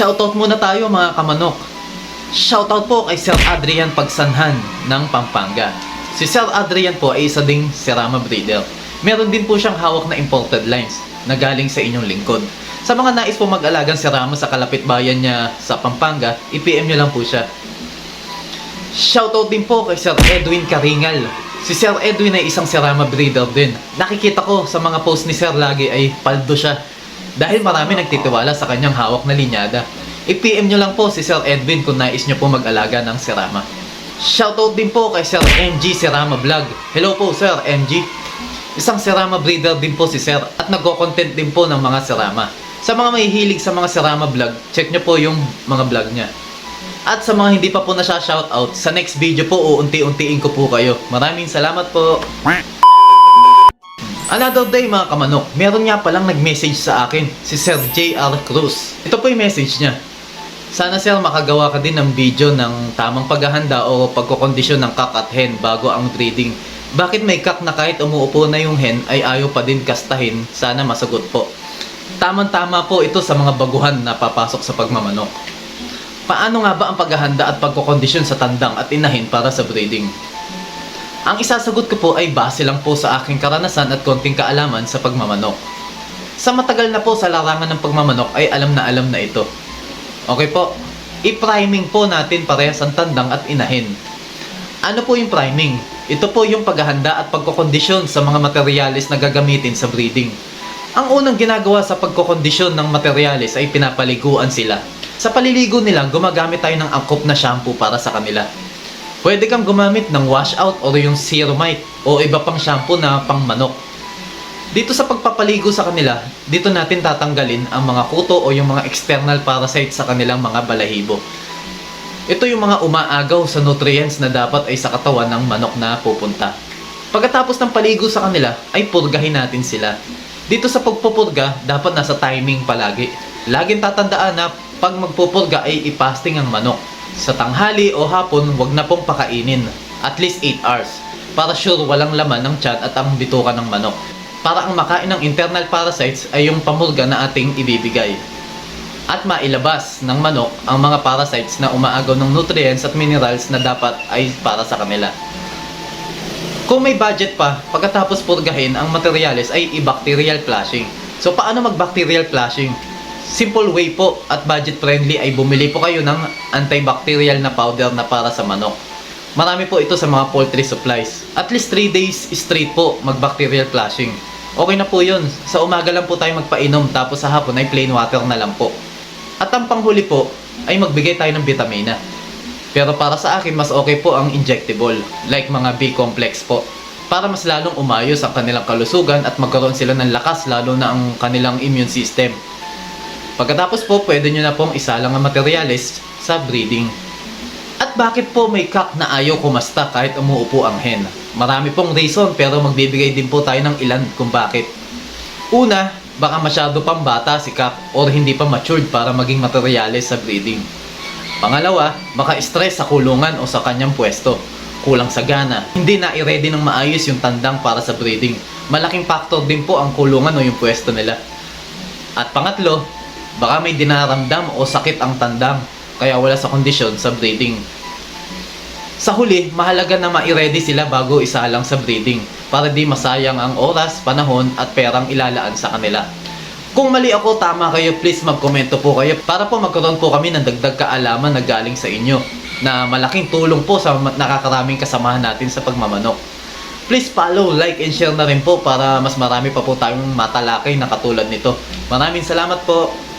Shoutout muna tayo mga kamanok. Shoutout po kay Sir Adrian Pagsanhan ng Pampanga. Si Sir Adrian po ay isa ding Serama breeder. Meron din po siyang hawak na imported lines na galing sa inyong lingkod. Sa mga nais po mag-alagang Serama sa kalapit bayan niya sa Pampanga, i-PM niyo lang po siya. Shoutout din po kay Sir Edwin Karingal. Si Sir Edwin ay isang Serama breeder din. Nakikita ko sa mga post ni Sir lagi ay paldo siya. Dahil marami nagtitiwala sa kanyang hawak na linyada. I-PM nyo lang po si Sir Edwin kung nais nyo po mag-alaga ng Serama. Shoutout din po kay Sir MG Serama Vlog. Hello po Sir MG. Isang Serama breeder din po si Sir at nagko-content din po ng mga Serama. Sa mga mahihilig sa mga Serama vlog, check nyo po yung mga vlog niya. At sa mga hindi pa po na shoutout, sa next video po uunti-untiin ko po kayo. Maraming salamat po. Another day mga kamanok, meron nga palang nag-message sa akin, si Sir JR Cruz. Ito po yung message niya. Sana sir makagawa ka din ng video ng tamang paghahanda o pagkokondisyon ng kak at hen bago ang breeding. Bakit may kak na kahit umuupo na yung hen ay ayaw pa din kastahin? Sana masagot po. Tamang-tama po ito sa mga baguhan na papasok sa pagmamanok. Paano nga ba ang paghahanda at pagkokondisyon sa tandang at inahin para sa breeding? Ang isasagot ko po ay base lang po sa aking karanasan at konting kaalaman sa pagmamanok. Sa matagal na po sa larangan ng pagmamanok ay alam na alam na ito. Okay po, i-priming po natin parehas ang tandang at inahin. Ano po yung priming? Ito po yung paghahanda at pagkokondisyon sa mga materyales na gagamitin sa breeding. Ang unang ginagawa sa pagkokondisyon ng materyales ay pinapaliguan sila. Sa paliligo nila, gumagamit tayo ng angkop na shampoo para sa kanila. Pwede kang gumamit ng washout o yung Ceromite o iba pang shampoo na pang manok. Dito sa pagpapaligo sa kanila, dito natin tatanggalin ang mga kuto o yung mga external parasites sa kanilang mga balahibo. Ito yung mga umaagaw sa nutrients na dapat ay sa katawan ng manok na pupunta. Pagkatapos ng paligo sa kanila, ay purgahin natin sila. Dito sa pagpupurga, dapat nasa timing palagi. Laging tatandaan na pag magpupurga ay ipasting ang manok. Sa tanghali o hapon, wag na pong pakainin. At least 8 hours. Para sure walang laman ng tiyan at ang bituka ng manok. Para ang makain ng internal parasites ay yung pamurga na ating ibibigay. At mailabas ng manok ang mga parasites na umaagaw ng nutrients at minerals na dapat ay para sa kanila. Kung may budget pa, pagkatapos purgahin ang materyales ay i-bacterial flushing. So paano mag-bacterial flushing? Simple way po at budget friendly ay bumili po kayo ng antibacterial na powder na para sa manok. Marami po ito sa mga poultry supplies. At least 3 days straight po mag-bacterial flushing. Okay na po yun. Sa umaga lang po tayo magpainom tapos sa hapon ay plain water na lang po. At ang panghuli po ay magbigay tayo ng vitamina. Pero para sa akin, mas okay po ang injectable, like mga B-complex po. Para mas lalong umayos ang kanilang kalusugan at magkaroon sila ng lakas lalo na ang kanilang immune system. Pagkatapos po, pwede nyo na pong isalang ang materyales sa breeding. At bakit po may kak na ayaw kumasta kahit umuupo ang hen? Marami pong reason pero magbibigay din po tayo ng ilan kung bakit. Una, baka masyado pang bata si kak or hindi pa matured para maging materyales sa breeding. Pangalawa, baka stress sa kulungan o sa kanyang pwesto. Kulang sa gana. Hindi na i-ready ng maayos yung tandang para sa breeding. Malaking factor din po ang kulungan o yung pwesto nila. At pangatlo, baka may dinaramdam o sakit ang tandang kaya wala sa kondisyon sa breeding. Sa huli, mahalaga na ma-ready sila bago isalang sa breeding para di masayang ang oras, panahon at perang ilalaan sa kanila. Kung mali ako, tama kayo, please magkomento po kayo para po magkaroon po kami ng dagdag kaalaman na galing sa inyo na malaking tulong po sa nakakaraming kasamahan natin sa pagmamanok. Please follow, like, and share na rin po para mas marami pa po tayong matalakay na katulad nito. Maraming salamat po!